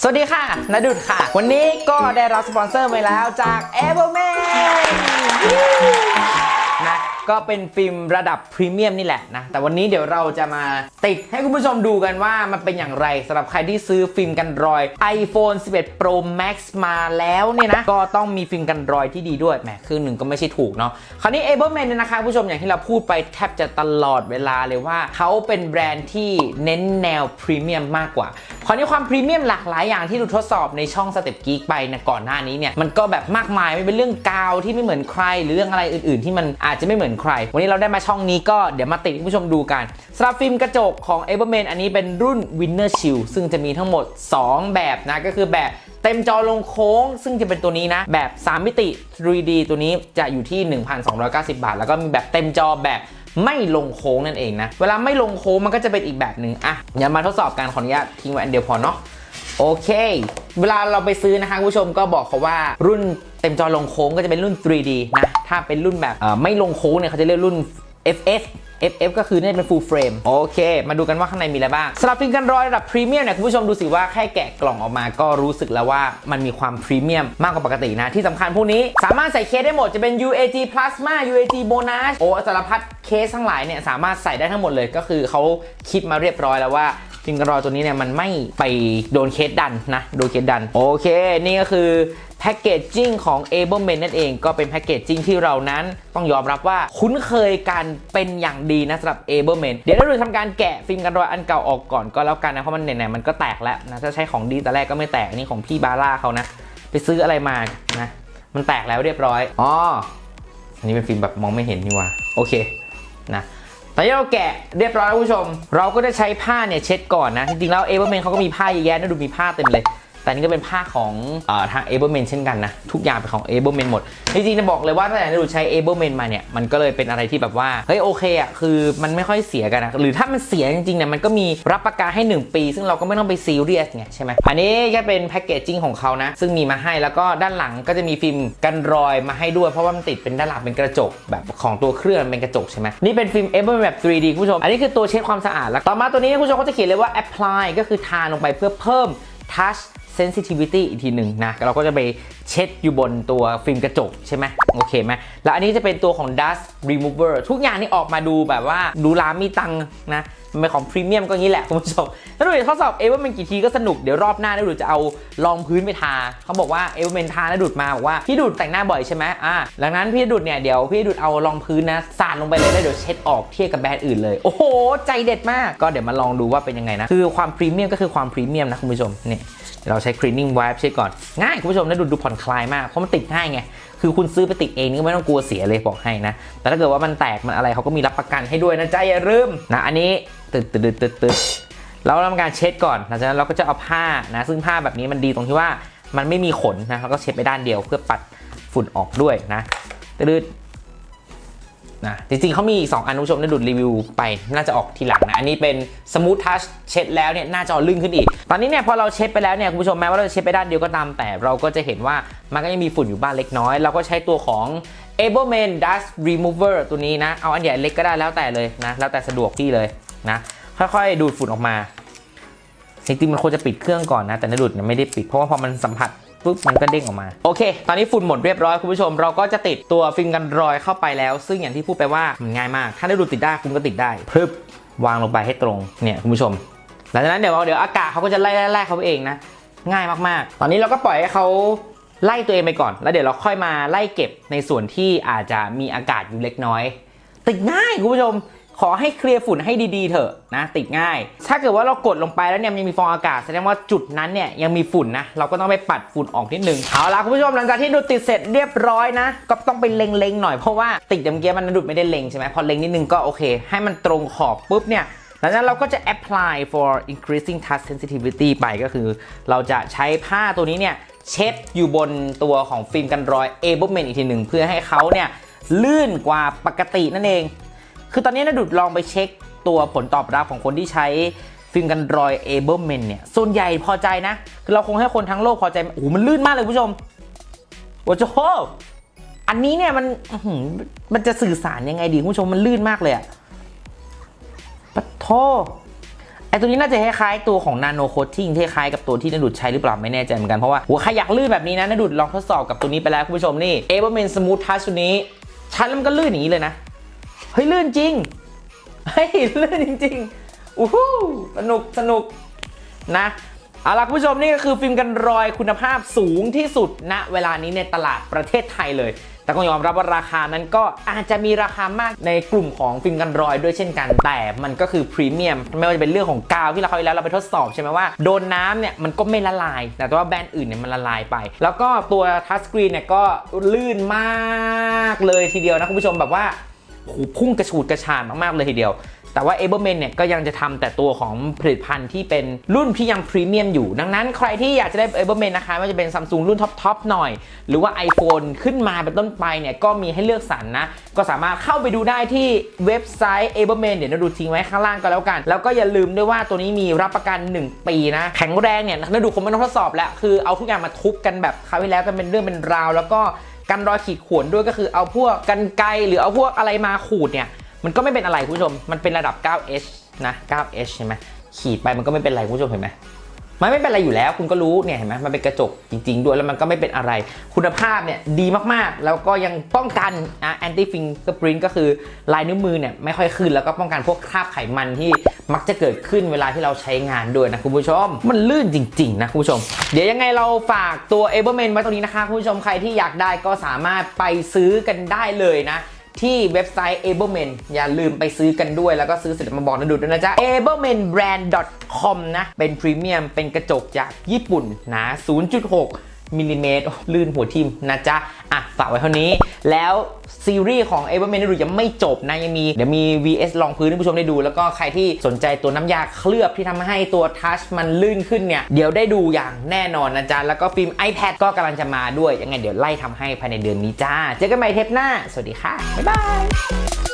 สวัสดีค่ะนาดุดค่ะ วันนี้ก็ได้รับสปอนเซอร์ไปแล้วจาก e v e m a n นะก็เป็นฟิล์มระดับพรีเมียมนี่แหละนะ แต่วันนี้เดี๋ยวเราจะมาติดให้คุณผู้ชมดูกันว่ามันเป็นอย่างไรสำหรับใครที่ซื้อฟิล์มกันรอย iPhone 11 Pro Max มาแล้วเนี่ยนะ ก็ต้องมีฟิล์มกันรอยที่ดีด้วยแหมคือหนึ่งก็ไม่ใช่ถูกเนาะคราวนี้ e v e m a n เนี่ยนะคะผู้ชมอย่างที่เราพูดไปแทบจะตลอดเวลาเลยว่าเขาเป็นแบรนด์ที่เน้นแนวพรีเมียมมากกว่า คราวนี้ความพรีเมียมหลากหลายอย่างที่ดูทดสอบในช่องสเต็ปกีกไปนะก่อนหน้านี้เนี่ยมันก็แบบมากมายไม่เป็นเรื่องกาวที่ไม่เหมือนใครหรือเรื่องอะไรอื่นๆ ที่มันอาจจะไม่เหมือนใคร วันนี้เราได้มาช่องนี้ก็เดี๋ยวมาติดให้คุณผู้ชมดูกันสำหรับฟิล์มกระจกของ e v e r m a n อันนี้เป็นรุ่น Winner Shield ซึ่งจะมีทั้งหมด 2 แบบนะก็คือแบบเต็มจอลงโค้ง ซึ่งจะเป็นตัวนี้นะ แบบ 3 มิติ 3D ตัวนี้จะอยู่ที่ 1,290 บาท แล้วก็มีแบบเต็มจอแบบ ไม่ลงโค้งนั่นเองนะ เวลาไม่ลงโค้งมันก็จะเป็นอีกแบบหนึ่งอะอย่ามาทดสอบการขออนุญาตทิ้งไว้อันเดียวพอเนาะโอเค เวลาเราไปซื้อนะคะคุณผู้ชมก็บอกเขาว่ารุ่นเต็มจอลงโค้งก็จะเป็นรุ่น 3D นะ ถ้าเป็นรุ่นแบบไม่ลงโค้งเนี่ยเขาจะเรียกรุ่น fs FF ก็คือน่าจะเป็น full frame โอเค มาดูกันว่าข้างในมีอะไรบ้างสำหรับฟิล์มกันรอยระดับพรีเมียมเนี่ยคุณผู้ชมดูสิว่าแค่แกะกล่องออกมาก็รู้สึกแล้วว่ามันมีความพรีเมียมมากกว่าปกตินะ ที่สำคัญพวกนี้สามารถใส่เคสได้หมดจะเป็น UAG Plasma UAG Bonus โอ้สารพัดเคสทั้งหลายเนี่ยสามารถใส่ได้ทั้งหมดเลยก็คือเขาคิดมาเรียบร้อยแล้วว่าฟิล์มกันรอยตัวนี้เนี่ยมันไม่ไปโดนเคสดันนะโดนเคสดันโอเค นี่ก็คือ แพคเกจจิ้งของ a b l e m a n นั่นเองก็เป็นแพคเกจจิ้งที่เรานั้นต้องยอมรับว่าคุ้นเคยกันเป็นอย่างดีนะสำหรับ a b l e m a n เดี๋ยวเราดูทำการแกะฟิล์มกันรอยอันเก่าออกก่อนก็แล้วกันนะเพราะมันไหนๆมันก็แตกแล้วนะถ้าใช้ของดีแต่แรกก็ไม่แตกอันนี้ของพี่บาร่าเขานะไปซื้ออะไรมานะมันแตกแล้วเรียบร้อยอ๋ออันนี้เป็นฟิล์มแบบมองไม่เห็นนี่ว่าโอเคนะตอนนี้เราแกะเรียบร้อยแล้วคุณผู้ชม เราก็จะใช้ผ้าเนี่ยเช็ดก่อนนะ จริงๆแล้วเอเวอร์เมนเขาก็มีผ้าเยอะแยะนะดูมีผ้าเต็มเลย แต่นี่ก็เป็นผ้าของเอทาง a b l e m a n เช่นกันนะ ทุกอย่างเป็นของ a b l e m a n หมด จริงๆจะบอกเลยว่าตั้งแต่เราใช้ a b l e m a n มาเนี่ย มันก็เลยเป็นอะไรที่แบบว่า เฮ้ยโอเคอะคือมันไม่ค่อยเสียกันนะ หรือถ้ามันเสียจริงๆเนี่ยมันก็มีรับประกันให้ 1 ปี ซึ่งเราก็ไม่ต้องไปซีเรียสไงใช่ไหมอันนี้ก็เป็นแพคเกจจิ้งของเขานะ ซึ่งมีมาให้แล้วก็ด้านหลังก็จะมีฟิล์มกันรอยมาให้ด้วยเพราะว่ามันติดเป็นด้านหลังเป็นกระจกแบบของตัวเครื่องเป็นกระจกใช่ไหมนี่เป็นฟิล์ม a b l e m a n แบบ 3D คุณผู้ชมอันนี้คือตัวเช็ดความสะอาดแล้วต่อมาตัวนี้คุณผู้ชมก็จะเขียนเลยว่า apply ก็คือทาลงไปเพื่อเพิ่ม touch sensitivity อีกทีหนึ่งนะเราก็จะไปเช็ดอยู่บนตัวฟิล์มกระจกใช่ไหมโอเคไหมแล้วอันนี้จะเป็นตัวของ dust remover ทุกอย่างนี่ออกมาดูแบบว่าดูร้านมีตังนะมันเป็นของพรีเมียมก็งี้แหละคุณผู้ชมถ้าดูทดสอบเอเวอร์เมนกี่ทีก็สนุก เดี๋ยวรอบหน้าได้ดูจะเอารองพื้นไปทา เขาบอกว่าเอเวอร์เมนทาแล้วดูดมาบอกว่าพี่ดูดแต่งหน้าบ่อยใช่ไหมอ่าดังนั้นพี่ดูดเนี่ยเดี๋ยวพี่ดูดเอารองพื้นนะสาดลงไปเลยแล้วเดี๋ยวเช็ดออกเทียบกับแบรนด์อื่นเลย โอ้โห ใจเด็ดมาก ก็เดี๋ยวมาลองดูว่าเป็นยังไงนะ คือความพรีเมียมก็คือความพรีเมียมนะคุณผู้ชมนี่ยเราใช้ cleaning wipe เช็ดก่อน ง่ายคุณผู้ชมนะดูดูผ่อนคลายมากเพราะมันติดง่ายไง คือคุณซื้อไปติดเองนี่ก็ไม่ต้องกลัวเสียเลยบอกให้นะ แต่ถ้าเกิดว่ามันแตกมันอะไรเขาก็มีรับประกันให้ด้วยนะจ๊ะอย่าลืมนะอันนี้ตึดตึดตึดตึดตึดเราทำการเช็ดก่อนหลังจากนั้นเราก็จะเอาผ้านะซึ่งผ้าแบบนี้มันดีตรงที่ว่ามันไม่มีขนนะเราก็เช็ดไปด้านเดียวเพื่อปัดฝุ่นออกด้วยนะตึด นะจริงๆเขามีอีก 2 อันคุณผู้ชมได้ดูดรีวิวไปน่าจะออกทีหลังนะ อันนี้เป็นสมูททัชเช็ดแล้วเนี่ยหน้าจอลื่นขึ้นอีก ตอนนี้เนี่ยพอเราเช็ดไปแล้วเนี่ยคุณผู้ชมแม้ว่าเราจะเช็ดไปด้านเดียวก็ตาม แต่เราก็จะเห็นว่ามันก็ยังมีฝุ่นอยู่บ้างเล็กน้อย เราก็ใช้ตัวของ a b l e m a n Dust Remover ตัวนี้นะ เอาอันใหญ่เล็กก็ได้แล้วแต่เลยนะ แล้วแต่สะดวกพี่เลยนะ ค่อยๆ ดูดฝุ่นออกมาจริงๆมันควรจะปิดเครื่องก่อนนะ แต่นดูดเนี่ยไม่ได้ปิดเพราะว่าพอมันสัมผัส ปุ๊บมันก็เด้งออกมา โอเค ตอนนี้ฝุ่นหมดเรียบร้อยคุณผู้ชม เราก็จะติดตัวฟิล์มกันรอยเข้าไปแล้ว ซึ่งอย่างที่พูดไปว่ามันง่ายมาก ถ้าได้ดูติดได้คุณก็ติดได้พึบวางลงไปให้ตรงเนี่ยคุณผู้ชม หลังจากนั้นเดี๋ยวเดี๋ยวอากาศเขาก็จะไล่ไล่ไล่เขาเองนะง่ายมากๆ ตอนนี้เราก็ปล่อยให้เขาไล่ตัวเองไปก่อน แล้วเดี๋ยวเราค่อยมาไล่เก็บในส่วนที่อาจจะมีอากาศอยู่เล็กน้อย ติดง่ายคุณผู้ชม ขอให้เคลียร์ฝุ่นให้ดีๆเถอะนะติดง่าย ถ้าเกิดว่าเรากดลงไปแล้วเนี่ยยังมีฟองอากาศแสดงว่าจุดนั้นเนี่ยยังมีฝุ่นนะเราก็ต้องไปปัดฝุ่นออกนิดนึงเอาละคุณผู้ชมหลังจากที่ดูดติดเสร็จเรียบร้อยนะ ก็ต้องไปเล็งๆหน่อยเพราะว่าติดย่างเมื่อกี้มันดูดไม่ได้เล็งใช่ไหมพอเล็งนิดนึงก็โอเค ให้มันตรงขอบปุ๊บเนี่ยหลังจากนั้นเราก็จะ apply for increasing touch sensitivity ไปก็คือ เราจะใช้ผ้าตัวนี้เนี่ยเช็ดอยู่บนตัวของฟิล์มกันรอย a b l e m a n อีกทีหนึ่งเพื่อให้เขาเนี่ยลื่นกว่าปกตินั่นเอง คือตอนนี้นะดุดลองไปเช็คตัวผลตอบรับของคนที่ใช้ฟิล์มกันรอย a b l e m a n เนี่ยส่วนใหญ่พอใจนะ คือเราคงให้คนทั้งโลกพอใจโอ้โหมันลื่นมากเลยคุณผู้ชมโอ้โหอันนี้เนี่ยมันมันจะสื่อสารยังไงดีคุณผู้ชมมันลื่นมากเลยอะปะโทไอตัวนี้น่าจะคล้ายๆตัวของ Nano Coating ที่คล้ายกับตัวที่นดุดใช้หรือเปล่าไม่แน่ใจเหมือนกันเพราะว่าหัวใครอยากลื่นแบบนี้นะนดุดลองทดสอบกับตัวนี้ไปแล้วคุณผู้ชมนี่ e v e r m a n Smooth Touch ตัวนี้ใช้แล้วมันก็ลื่นอย่างนี้เลยนะ เฮ้ย ลื่นจริง เฮ้ย ลื่นจริงๆอู้หูสนุกสนุกนะเอาล่ะคุณผู้ชมนี่ก็คือฟิล์มกันรอยคุณภาพสูงที่สุดณเวลานี้ในตลาดประเทศไทยเลย แต่ก็ยอมรับว่าราคานั้นก็อาจจะมีราคามากในกลุ่มของฟิล์มกันรอยด้วยเช่นกัน แต่มันก็คือพรีเมียมไม่ว่าจะเป็นเรื่องของกาวที่เราเคยแล้วเราไปทดสอบใช่ไหมว่าโดนน้ำเนี่ยมันก็ไม่ละลาย แต่ว่าแบรนด์อื่นเนี่ยมันละลายไป แล้วก็ตัวทัชสกรีนเนี่ยก็ลื่นมากเลยทีเดียวนะคุณผู้ชมแบบว่า พุ่งกระฉูดกระชานมากๆเลยทีเดียว แต่ว่า e v e r m a n เนี่ยก็ยังจะทำแต่ตัวของผลิตภัณฑ์ที่เป็นรุ่นที่ยังพรีเมียมอยู่ ดังนั้นใครที่อยากจะได้ e v e r m a n นะคะไม่ว่าจะเป็น Samsung รุ่นท็อปๆหน่อย หรือว่า iPhone ขึ้นมาเป็นต้นไปเนี่ยก็มีให้เลือกสรรนะก็สามารถเข้าไปดูได้ที่เว็บไซต์ e v e r m a n เดี๋ยวเราดูทิ้งไว้ข้างล่างก็แล้วกัน แล้วก็อย่าลืมด้วยว่าตัวนี้มีรับประกัน 1 ปีนะแข็งแรงเนี่ยเราดูคงไม่ต้องทดสอบแล้วคือเอาทุกอย่างมาทุบกันแบบคราวที่แล้วกันเป็นเรื่องเป็นราว แล้วก็ กันรอยขีดข่วนด้วยก็คือเอาพวกกันไกรหรือเอาพวกอะไรมาขูดเนี่ยมันก็ไม่เป็นอะไรคุณผู้ชม มันเป็นระดับ 9H นะ 9H ใช่ไหมขีดไปมันก็ไม่เป็นไรคุณผู้ชมเห็นไหม มันไม่เป็นอะไรอยู่แล้ว คุณก็รู้เนี่ยเห็นไหมมันเป็นกระจกจริง ๆ ด้วยแล้วมันก็ไม่เป็นอะไร คุณภาพเนี่ยดีมากๆ แล้วก็ยังป้องกันอะ anti fingerprint ก็คือลายนิ้วมือเนี่ยไม่ค่อยขึ้นแล้วก็ป้องกันพวกคราบไขมันที่มักจะเกิดขึ้นเวลาที่เราใช้งานด้วยนะคุณผู้ชม มันลื่นจริง ๆ นะคุณผู้ชม เดี๋ยวยังไงเราฝากตัว e v e r m a n ไว้ตรงนี้นะคะคุณผู้ชมใครที่อยากได้ก็สามารถไปซื้อกันได้เลยนะ ที่เว็บไซต์ Ableman อย่าลืมไปซื้อกันด้วย แล้วก็ซื้อเสร็จมาบอกนันดูด้วยนะจ๊ะ Ableman Brand .com นะ เป็นพรีเมียมเป็นกระจกจากญี่ปุ่นหนา 0.6 มิลลิเมตรลื่นหัวทิมนะจ๊ะ อะ ฝากไว้เท่านี้ แล้วซีรีส์ของ a b l e m e n นดูยังไม่จบนะ ยังมีเดี๋ยวมี VS ลองพื้นให้ผู้ชมได้ดู แล้วก็ใครที่สนใจตัวน้ำยาเคลือบที่ทำให้ตัวทัชมันลื่นขึ้นเนี่ย เดี๋ยวได้ดูอย่างแน่นอนนะจ๊ะ แล้วก็ฟิล์ม iPad ก็กำลังจะมาด้วย ยังไงเดี๋ยวไล่ทำให้ภายในเดือนนี้จ้า เจอกันใหม่เทปหน้า สวัสดีค่ะ บ๊ายบาย